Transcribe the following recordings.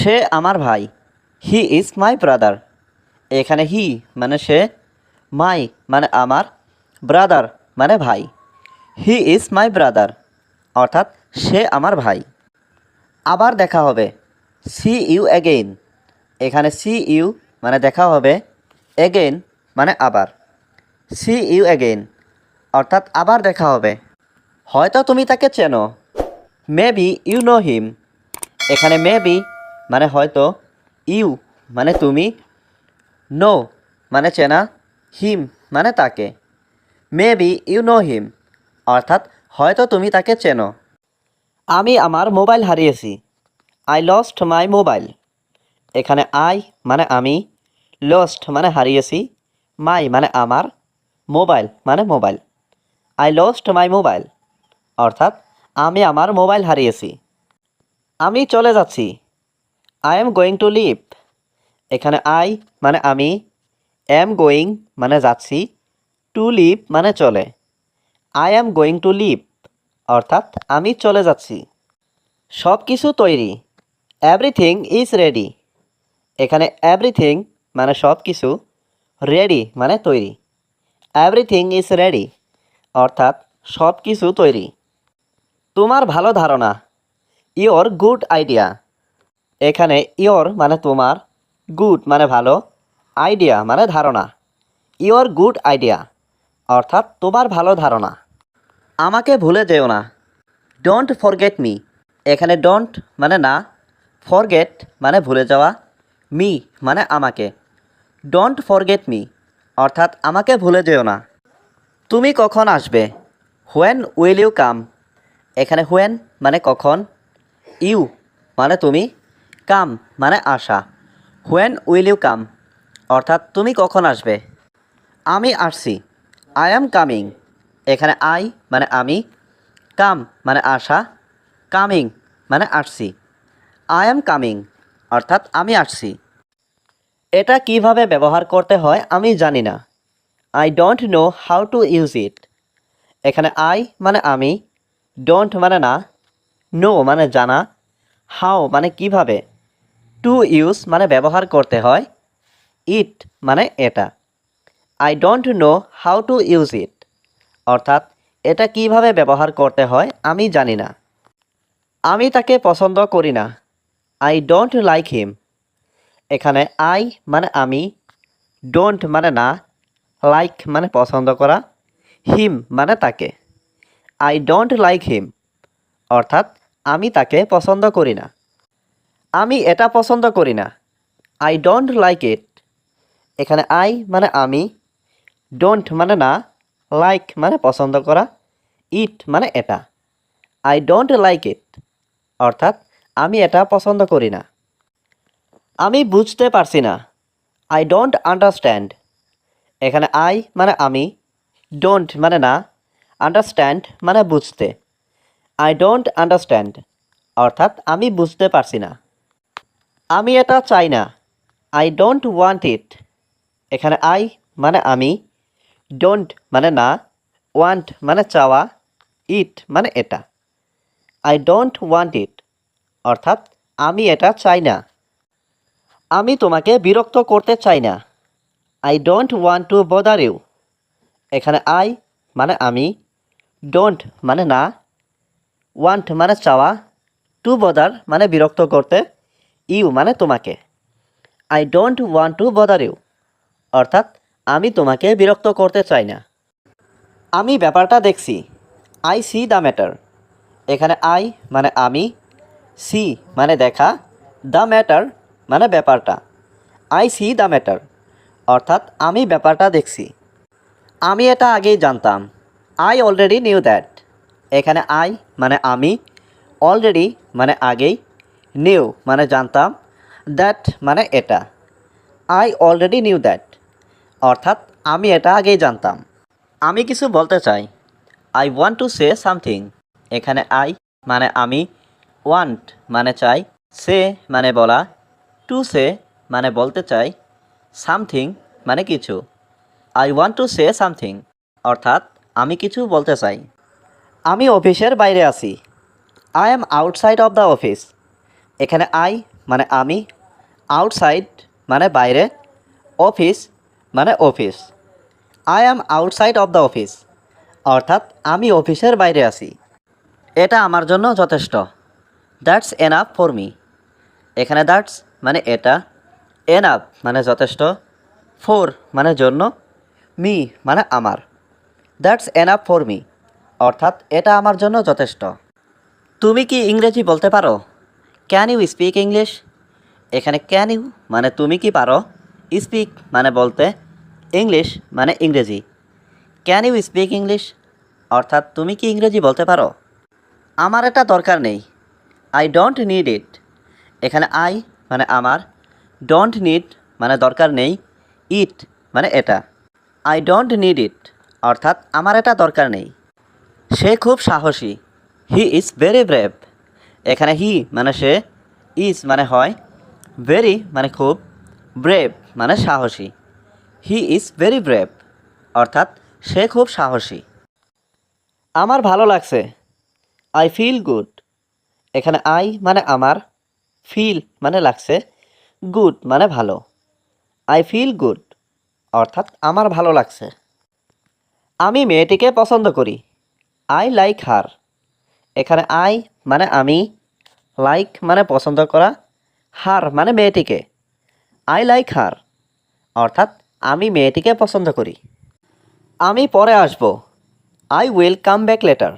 সে আমার ভাই। He is my brother এখানে হি মানে সে মাই মানে আমার ব্রাদার মানে ভাই। হি ইজ মাই ব্রাদার অর্থাৎ সে আমার ভাই। আবার দেখা হবে। সি ইউ অ্যাগেইন এখানে সি ইউ মানে দেখা হবে। এগেইন মানে আবার। সি ইউ অ্যাগেইন অর্থাৎ আবার দেখা হবে। হয়তো তুমি তাকে চেনো। Maybe you know him এখানে মে বি মানে হয়তো ইউ মানে তুমি, নো মানে চেনা, হিম মানে তাকে। Maybe you know him, অর্থাৎ হয়তো তুমি তাকে চেনো। আমি আমার মোবাইল হারিয়েছি। I lost my mobile. এখানে আই মানে আমি, লস্ট মানে হারিয়েছি, মাই মানে আমার, মোবাইল মানে mobile. I lost my mobile, অর্থাৎ আমি আমার মোবাইল হারিয়েছি। আমি চলে যাচ্ছি। I am going to leave এখানে আই মানে আমি এম গোয়িং মানে যাচ্ছি টু লিভ মানে চলে। I am going to leave অর্থাৎ আমি চলে যাচ্ছি। সব কিছু তৈরি। এভরিথিং ইজ রেডি এখানে এভরিথিং মানে সব কিছু রেডি মানে তৈরি। এভরিথিং ইজ রেডি অর্থাৎ সব কিছু তৈরি। তোমার ভালো ধারণা। ইওর গুড আইডিয়া এখানে ইওর মানে তোমার গুড মানে ভালো আইডিয়া মানে ধারণা। ইওর গুড আইডিয়া অর্থাৎ তোমার ভালো ধারণা। আমাকে ভুলে যেও না ডোন্ট ফরগেট মি এখানে ডোন্ট মানে না ফরগেট মানে ভুলে যাওয়া মি মানে আমাকে। ডোন্ট ফরগেট মি অর্থাৎ আমাকে ভুলে যেও না। তুমি কখন আসবে? হোয়েন উইল ইউ কাম এখানে হোয়েন মানে কখন? ইউ মানে তুমি কাম মানে আসা হোয়েন উইল ইউ কাম অর্থাৎ তুমি কখন আসবে? আমি আসছি। আই অ্যাম কামিং এখানে আই মানে আমি। কাম মানে আসা কামিং মানে আসছি। আই অ্যাম কামিং অর্থাৎ আমি আসছি। এটা কীভাবে ব্যবহার করতে হয় আমি জানি না। I don't know how to use it এখানে আই মানে আমি। ডোন্ট মানে না। নো মানে জানা। হাও মানে কীভাবে? টু ইউজ মানে ব্যবহার করতে হয় ইট মানে এটা। I don't know how to use it অর্থাৎ, এটা কীভাবে ব্যবহার করতে হয় আমি জানি না। আমি তাকে পছন্দ করি না। আই ডোন্ট লাইক হিম এখানে আই মানে আমি ডোন্ট মানে না লাইক মানে পছন্দ করা হিম মানে তাকে। আই ডোন্ট লাইক হিম অর্থাৎ, আমি তাকে পছন্দ করি না। আমি এটা পছন্দ করি না। আই ডোন্ট লাইক ইট এখানে আই মানে আমি। ডোন্ট মানে না। লাইক মানে পছন্দ করা। ইট মানে এটা। আই ডোন্ট লাইক ইট অর্থাৎ আমি এটা পছন্দ করি না। আমি বুঝতে পারছি না। আই ডোন্ট আন্ডারস্ট্যান্ড এখানে আই মানে আমি। ডোন্ট মানে না। আন্ডারস্ট্যান্ড মানে বুঝতে। আই ডোন্ট আন্ডারস্ট্যান্ড অর্থাৎ আমি বুঝতে পারছি না। আমি এটা চাই না। আই ডোন্ট ওয়ান্ট ইট এখানে আই মানে আমি। ডোন্ট মানে না। ওয়ান্ট মানে চাওয়া। ইট মানে এটা। আই ডোন্ট ওয়ান্ট ইট অর্থাৎ আমি এটা চাই না। আমি তোমাকে বিরক্ত করতে চাই না। I don't want to bother you এখানে আই মানে আমি। ডোন্ট মানে না। ওয়ান্ট মানে চাওয়া। টু বদার মানে বিরক্ত করতে ইউ মানে তোমাকে। I don't want to bother you অর্থাৎ, আমি তোমাকে বিরক্ত করতে চাই না। আমি ব্যাপারটা দেখছি। আই সি দ্য ম্যাটার এখানে আই মানে আমি সি মানে দেখা দ্য ম্যাটার মানে ব্যাপারটা। আই সি দ্য ম্যাটার অর্থাৎ, আমি ব্যাপারটা দেখছি। আমি এটা আগেই জানতাম। আই অলরেডি নিউ দ্যাট এখানে আই মানে আমি অলরেডি মানে আগেই নিউ মানে জানতাম দ্যাট মানে এটা। আই অলরেডি নিউ দ্যাট অর্থাৎ আমি এটা আগেই জানতাম। আমি কিছু বলতে চাই। I want to say something এখানে আই মানে আমি ওয়ান্ট মানে চাই। সে মানে বলা। টু সে মানে বলতে চাই। সামথিং মানে কিছু। I want to say something অর্থাৎ আমি কিছু বলতে চাই। আমি অফিসের বাইরে আছি। I am outside of the office এখানে আই মানে আমি আউটসাইড মানে বাইরে অফিস মানে office I am outside of the office অর্থাৎ আমি অফিসের বাইরে আছি। এটা আমার জন্য যথেষ্ট। দ্যাটস এনাফ ফর মি এখানে দ্যাটস মানে এটা এনাফ মানে যথেষ্ট। ফোর মানে জন্য মি মানে আমার। দ্যাটস এনাফ ফর মি অর্থাৎ এটা আমার জন্য যথেষ্ট। তুমি কি ইংরেজি বলতে পারো? ক্যান ইউ স্পিক ইংলিশ এখানে ক্যান ইউ মানে তুমি কি পারো? স্পিক মানে বলতে ইংলিশ মানে ইংরেজি। ক্যান ইউ স্পিক ইংলিশ অর্থাৎ তুমি কি ইংরেজি বলতে পারো? আমার এটা দরকার নেই। আই ডোন্ট নিড ইট এখানে আই মানে আমার। ডোন্ট নিড মানে দরকার নেই। ইট মানে এটা। আই ডোন্ট নিড ইট অর্থাৎ আমার এটা দরকার নেই। সে খুব সাহসী। হি ইজ ভেরি ব্রেভ এখানে হি মানে সে ইজ মানে হয় ভেরি মানে খুব ব্রেভ মানে সাহসী। হি ইজ ভেরি ব্রেভ অর্থাৎ সে খুব সাহসী। আমার ভালো লাগছে। আই ফিল গুড এখানে আই মানে আমার ফিল মানে লাগছে গুড মানে ভালো। আই ফিল গুড অর্থাৎ আমার ভালো লাগছে। আমি মেয়েটিকে পছন্দ করি। আই লাইক হার এখানে আই মানে আমি লাইক মানে পছন্দ করা, হার মানে মেয়েটিকে। আই লাইক হার অর্থাৎ আমি মেয়েটিকে পছন্দ করি। আমি পরে আসব। I will come back later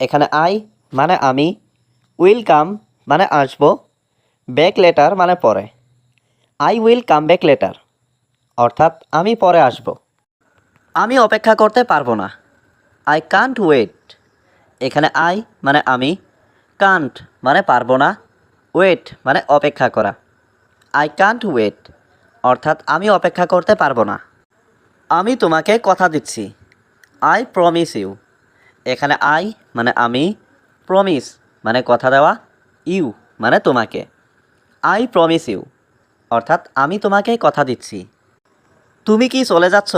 এখানে আই মানে আমি উইল কাম মানে আসব ব্যাক লেটার মানে পরে। I will come back later অর্থাৎ আমি পরে আসব। আমি অপেক্ষা করতে পারব না। আই কান্ট ওয়েট এখানে আই মানে আমি কান্ট মানে পারব না ওয়েট মানে অপেক্ষা করা। আই কান্ট ওয়েট অর্থাৎ আমি অপেক্ষা করতে পারব না। আমি তোমাকে কথা দিচ্ছি। আই প্রমিস ইউ এখানে আই মানে আমি প্রমিস মানে কথা দেওয়া ইউ মানে তোমাকে। আই প্রমিস ইউ অর্থাৎ আমি তোমাকে কথা দিচ্ছি। তুমি কি চলে যাচ্ছ?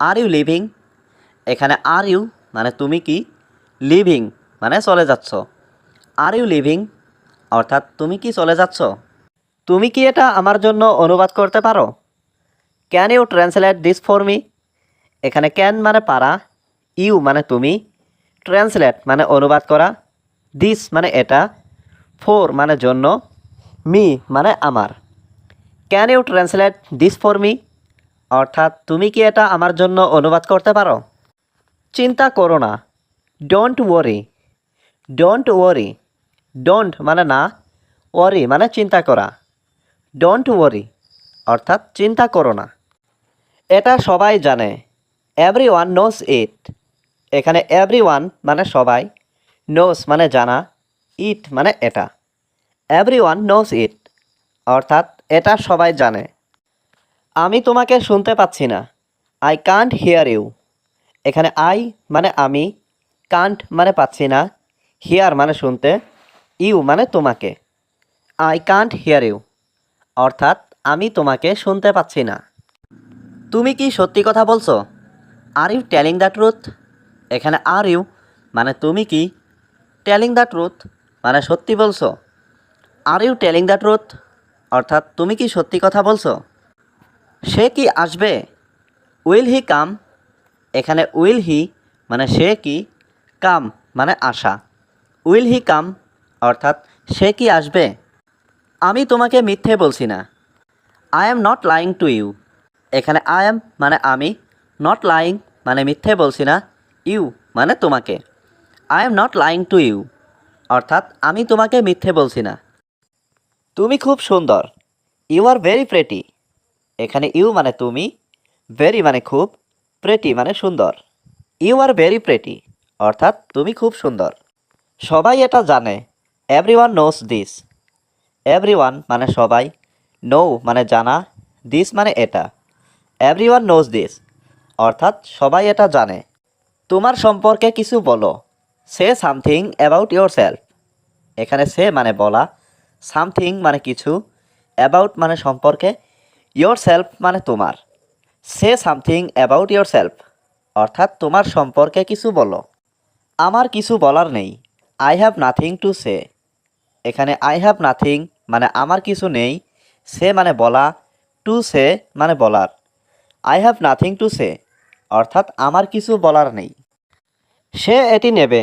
আর ইউ লিভিং এখানে আর ইউ মানে তুমি কি? লিভিং মানে চলে যাচ্ছ। আর ইউ লিভিং অর্থাৎ তুমি কি চলে যাচ্ছ? তুমি কি এটা আমার জন্য অনুবাদ করতে পারো? Can you translate this for me এখানে ক্যান মানে পারা ইউ মানে তুমি ট্রান্সলেট মানে অনুবাদ করা দিস মানে এটা ফোর মানে জন্য মি মানে আমার। Can you translate this for me অর্থাৎ তুমি কি এটা আমার জন্য অনুবাদ করতে পারো? চিন্তা করো না। Don't worry don't worry don't মানে না ওয়ারি মানে চিন্তা করা। ডোন্ট ওয়ারি অর্থাৎ চিন্তা করো না। এটা সবাই জানে। এভরি ওয়ান নোস ইট এখানে এভরি ওয়ান মানে সবাই নোস মানে জানা ইট মানে এটা। এভরি ওয়ান নোস ইট অর্থাৎ এটা সবাই জানে। আমি তোমাকে শুনতে পাচ্ছি না। আই কান্ট হিয়ার ইউ এখানে আই মানে আমি কান্ট মানে পাচ্ছি না। হিয়ার মানে শুনতে। ইউ মানে তোমাকে। আই কান্ট হিয়ার ইউ অর্থাৎ আমি তোমাকে শুনতে পাচ্ছি না। তুমি কি সত্যি কথা বলছো? Are you telling the truth এখানে আর ইউ মানে তুমি কি? টেলিং দ্য ট্রুথ মানে সত্যি বলছো। Are you telling the truth অর্থাৎ তুমি কি সত্যি কথা বলছো? সে কি আসবে? উইল হি কাম এখানে উইল হি মানে সে কি? কাম মানে আশা। উইল হি কাম অর্থাৎ সে কি আসবে? আমি তোমাকে মিথ্যে বলছি না। I am not lying to you. এখানে আই এম মানে আমি, নট লাইং মানে মিথ্যে বলছি না, ইউ মানে তোমাকে। I am not lying to you. অর্থাৎ আমি তোমাকে মিথ্যে বলছি না। তুমি খুব সুন্দর। You are very pretty. এখানে ইউ মানে তুমি, ভেরি মানে খুব, প্রেটি মানে সুন্দর। You are very pretty. অর্থাৎ তুমি খুব সুন্দর। সবাই এটা জানে। Everyone knows this everyone মানে সবাই। নো মানে জানা। দিস মানে এটা। এভরি ওয়ান নোজ দিস অর্থাৎ সবাই এটা জানে। তোমার সম্পর্কে কিছু বলো। Say something about yourself এখানে সে মানে বলা। সামথিং মানে কিছু। অ্যাবাউট মানে সম্পর্কে। ইয়োর সেলফ মানে তোমার। Say something about yourself অর্থাৎ তোমার সম্পর্কে কিছু বলো। আমার কিছু বলার নেই। I have nothing to say এখানে আই হ্যাভ নাথিং মানে আমার কিছু নেই। সে মানে বলা টু সে মানে বলার। I have nothing to say অর্থাৎ আমার কিছু বলার নেই। সে এটি নেবে।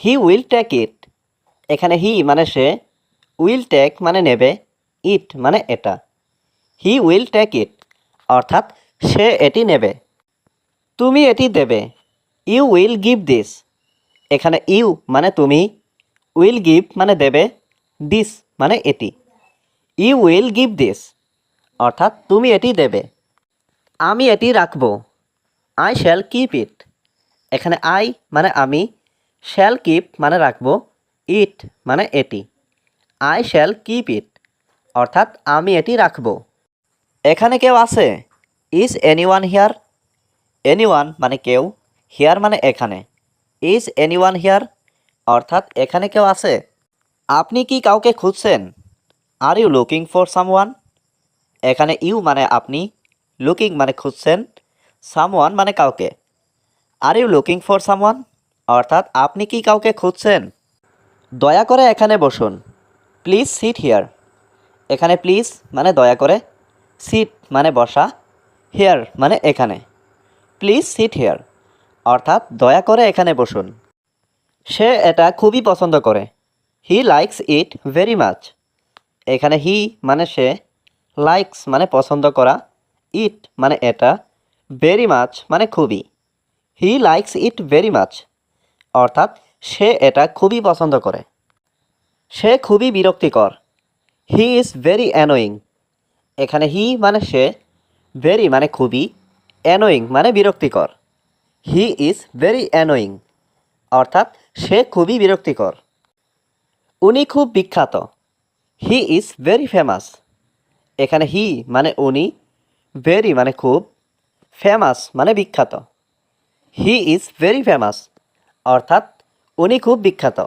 হি উইল টেক ইট এখানে হি মানে সে উইল টেক মানে নেবে। ইট মানে এটা। হি উইল টেক ইট অর্থাৎ সে এটি নেবে। তুমি এটি দেবে। ইউ উইল গিভ দিস এখানে ইউ মানে তুমি, উইল গিভ মানে দেবে, দিস মানে এটি। ইউ উইল গিভ দিস, অর্থাৎ তুমি এটি দেবে। আমি এটি রাখব, আই শ্যাল কিপ ইট। এখানে আই মানে আমি, শ্যাল কিপ মানে রাখব, ইট মানে এটি। আই শ্যাল কিপ ইট, অর্থাৎ আমি এটি রাখব। এখানে কেউ আছে? Is anyone here? এনিওয়ান মানে কেউ, হিয়ার মানে এখানে। ইজ এনিওয়ান হিয়ার অর্থাৎ, এখানে কেউ আছে? আপনি কি কাউকে খুঁজছেন? Are you looking for someone এখানে ইউ মানে আপনি লুকিং মানে খুঁজছেন সামওয়ান মানে কাউকে। Are you looking for someone অর্থাৎ, আপনি কি কাউকে খুঁজছেন? দয়া করে এখানে বসুন। প্লিজ সিট হিয়ার এখানে প্লিজ মানে দয়া করে সিট মানে বসা হেয়ার মানে এখানে। প্লিজ সিট হিয়ার অর্থাৎ দয়া করে এখানে বসুন। সে এটা খুবই পছন্দ করে। He likes it very much এখানে হি মানে সে লাইকস মানে পছন্দ করা ইট মানে এটা ভেরি মাচ মানে খুবই। He likes it very much অর্থাৎ সে এটা খুবই পছন্দ করে। সে খুবই বিরক্তিকর। হি ইজ ভেরি অ্যানোয়িং এখানে হি মানে সে ভেরি মানে খুবই অ্যানোয়িং মানে বিরক্তিকর। হি ইজ ভেরি অ্যানোয়িং অর্থাৎ সে খুবই বিরক্তিকর। উনি খুব বিখ্যাত। হি ইজ ভেরি ফেমাস এখানে হি মানে উনি ভেরি মানে খুব ফেমাস মানে বিখ্যাত। হি ইজ ভেরি ফেমাস অর্থাৎ উনি খুব বিখ্যাত।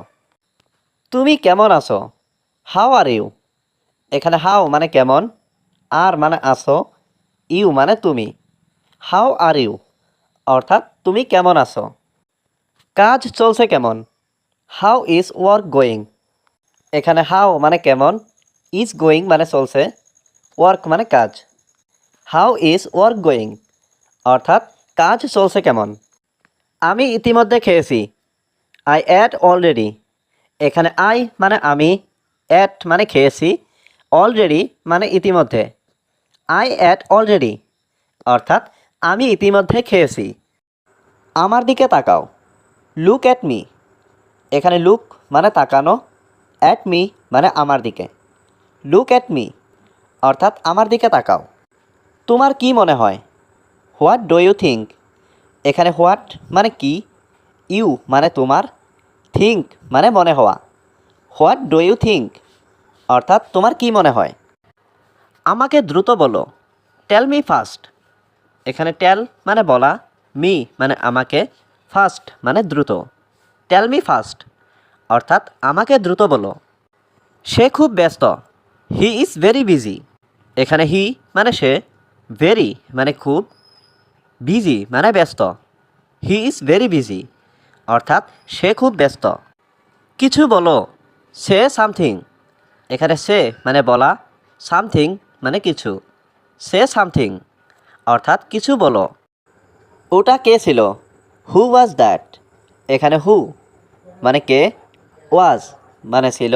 তুমি কেমন আছো? হাউ আর ইউ এখানে হাও মানে কেমন, আর মানে আছো ইউ মানে তুমি। হাউ আর ইউ অর্থাৎ তুমি কেমন আছো? কাজ চলছে কেমন? হাউ ইজ ওয়ার্ক গোয়িং এখানে হাউ মানে কেমন ইজ গোয়িং মানে চলছে ওয়ার্ক মানে কাজ। হাউ ইজ ওয়ার্ক গোয়িং অর্থাৎ কাজ চলছে কেমন। আমি ইতিমধ্যে খেয়েছি। আই অ্যাট অলরেডি এখানে আই মানে আমি অ্যাট মানে খেয়েছি অলরেডি মানে ইতিমধ্যে। আই অ্যাট অলরেডি অর্থাৎ আমি ইতিমধ্যে খেয়েছি। আমার দিকে তাকাও। লুক অ্যাট মি এখানে লুক মানে তাকানো। অ্যাট মি মানে আমার দিকে। লুক অ্যাট মি অর্থাৎ আমার দিকে তাকাও। তোমার কি মনে হয়? হোয়াট ডু ইউ থিঙ্ক এখানে হোয়াট মানে কি? ইউ মানে তোমার। থিঙ্ক মানে মনে হওয়া। হোয়াট ডু ইউ থিঙ্ক অর্থাৎ তোমার কি মনে হয়? আমাকে দ্রুত বলো। টেল মি ফার্স্ট এখানে টেল মানে বলা মি মানে আমাকে ফার্স্ট মানে দ্রুত। টেল মি ফার্স্ট অর্থাৎ আমাকে দ্রুত বলো। সে খুব ব্যস্ত হি ইজ ভেরি বিজি এখানে হি মানে সে ভেরি মানে খুব বিজি মানে ব্যস্ত। হি ইজ ভেরি বিজি অর্থাৎ সে খুব ব্যস্ত। কিছু বলো, সে সামথিং এখানে সে মানে বলা সামথিং মানে কিছু। সে সামথিং অর্থাৎ কিছু বলো। ওটা কে ছিল? হু ওয়াজ দ্যাট এখানে হু মানে কে? ওয়াজ মানে ছিল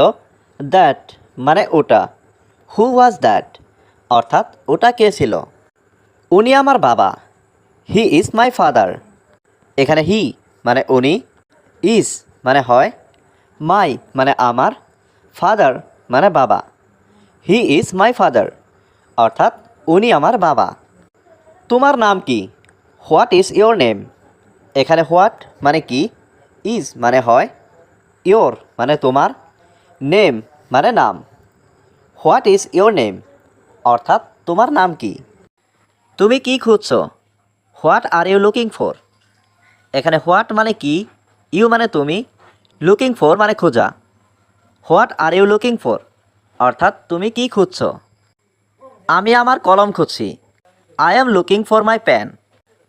দ্যাট মানে ওটা। হু ওয়াজ দ্যাট অর্থাৎ ওটা কে ছিল? উনি আমার বাবা। হি ইজ মাই ফাদার এখানে হি মানে উনি। ইজ মানে হয়। মাই মানে আমার। ফাদার মানে বাবা। হি ইজ মাই ফাদার অর্থাৎ উনি আমার বাবা। তোমার নাম কি? হোয়াট ইজ ইয়োর নেম এখানে হোয়াট মানে কি? ইজ মানে হয় ইয়োর মানে তোমার। নেম মানে নাম। হোয়াট ইজ ইয়োর নেম অর্থাৎ তোমার নাম কি? তুমি কি খুঁজছ? What are you looking for এখানে হোয়াট মানে কি? ইউ মানে তুমি। লুকিং ফর মানে খোঁজা। What are you looking for অর্থাৎ তুমি কি খুঁজছ? আমি আমার কলম খুঁজছি। I am looking for my pen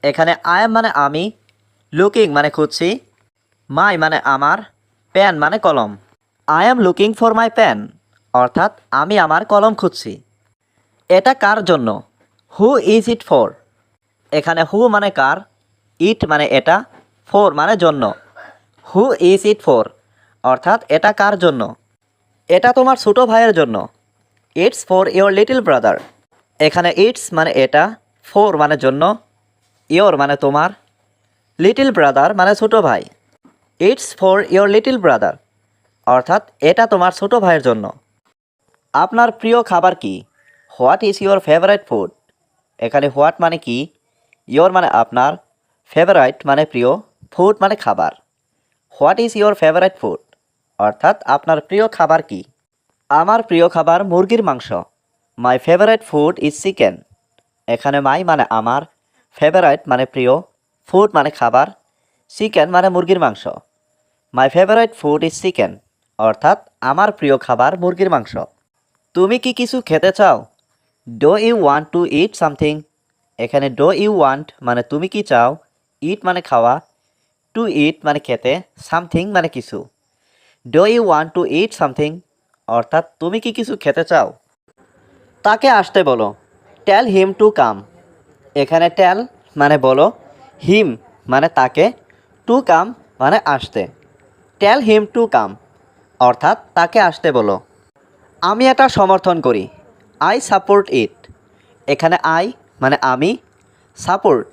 এখানে আই এম মানে আমি লুকিং মানে খুঁজছি মাই মানে আমার প্যান মানে কলম। I am looking for my pen অর্থাৎ আমি আমার কলম খুঁজছি। এটা কার জন্য? হু ইজ ইট ফর এখানে হু মানে কার ইট মানে এটা ফোর মানে জন্য। হু ইজ ইট ফোর অর্থাৎ এটা কার জন্য? এটা তোমার ছোটো ভাইয়ের জন্য। It's for your little brother এখানে ইটস মানে এটা ফোর মানে জন্য ইয়োর মানে তোমার লিটিল ব্রাদার মানে ছোটো ভাই it's for your little brother অর্থাৎ এটা তোমার ছোটো ভাইয়ের জন্য। আপনার প্রিয় খাবার কি? What is your favourite food এখানে হোয়াট মানে কি? ইয়োর মানে আপনার ফেভারাইট মানে প্রিয় ফুড মানে খাবার। What is your favourite food অর্থাৎ আপনার প্রিয় খাবার কি? আমার প্রিয় খাবার মুরগির মাংস। My favourite food is chicken এখানে মাই মানে আমার ফেভারাইট মানে প্রিয় ফুড মানে খাবার চিকেন মানে মুরগির মাংস। My favourite food is chicken অর্থাৎ আমার প্রিয় খাবার মুরগির মাংস। তুমি কি কিছু খেতে চাও? Do you want to eat something এখানে ডো ইউ ওয়ান্ট মানে তুমি কি চাও? ইট মানে খাওয়া টু ইট মানে খেতে সামথিং মানে কিছু। Do you want to eat something অর্থাৎ তুমি কি কিছু খেতে চাও? তাকে আসতে বলো। Tell him to come. এখানে টেল মানে বলো, হিম মানে তাকে, টু কাম মানে আসতে। টেল হিম টু কাম, অর্থাৎ তাকে আসতে বলো। আমি এটা সমর্থন করি। I support it. এখানে আই মানে আমি, সাপোর্ট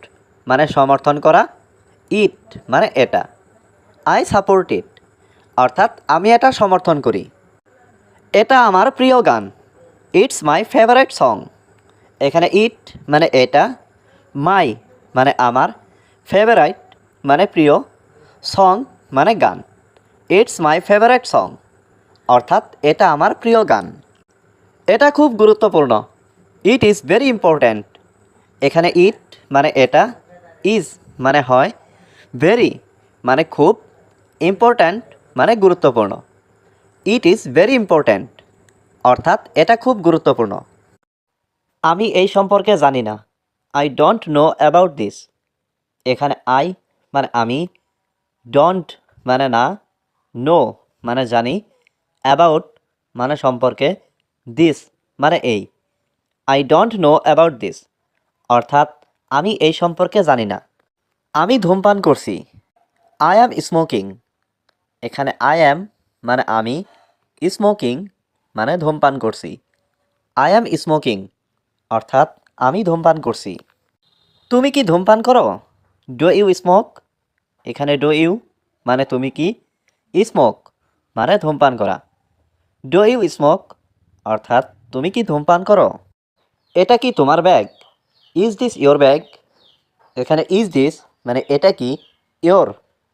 মানে সমর্থন করা, ইট মানে এটা। আই সাপোর্ট ইট, অর্থাৎ আমি এটা সমর্থন করি। এটা আমার প্রিয় গান। ইটস মাই ফেভারিট সং এখানে ইট মানে এটা মাই মানে আমার ফেভারাইট মানে প্রিয় সং মানে গান। ইটস মাই ফেভারিট সং অর্থাৎ এটা আমার প্রিয় গান। এটা খুব গুরুত্বপূর্ণ। ইট ইজ ভেরি ইম্পর্ট্যান্ট এখানে ইট মানে এটা ইজ মানে হয় ভেরি মানে খুব ইম্পর্ট্যান্ট মানে গুরুত্বপূর্ণ। ইট ইজ ভেরি ইম্পর্ট্যান্ট অর্থাৎ এটা খুব গুরুত্বপূর্ণ। আমি এই সম্পর্কে জানি না। I don't know about this এখানে আই মানে আমি ডোন্ট মানে না নো মানে জানি অ্যাবাউট মানে সম্পর্কে দিস মানে এই। I don't know about this অর্থাৎ আমি এই সম্পর্কে জানি না। আমি ধূমপান করছি। আই অ্যাম স্মোকিং এখানে আই অ্যাম মানে আমি স্মোকিং মানে ধূমপান করছি। আই অ্যাম স্মোকিং অর্থাৎ আমি ধূমপান করছি। তুমি কি ধূমপান করো? ডো ইউ স্মোক এখানে ডো ইউ মানে তুমি কি? স্মোক মানে ধূমপান করা। ডো ইউ স্মোক অর্থাৎ তুমি কি ধূমপান করো? এটা কি তোমার bag is this your bag এখানে ইজ দিস মানে এটা কি? ইয়োর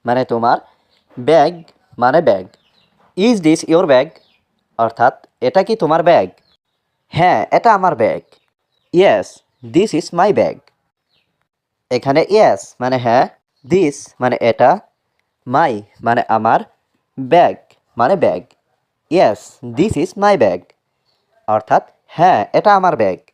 মানে তোমার ব্যাগ মানে bag is this your bag অর্থাৎ এটা কি তোমার ব্যাগ? হ্যাঁ এটা আমার bag. Yes, this is my bag. এখানে ইয়েস মানে হ্যাঁ দিস মানে এটা, মাই মানে আমার ব্যাগ মানে bag. Yes, this is my bag. অর্থাৎ হ্যাঁ এটা আমার ব্যাগ।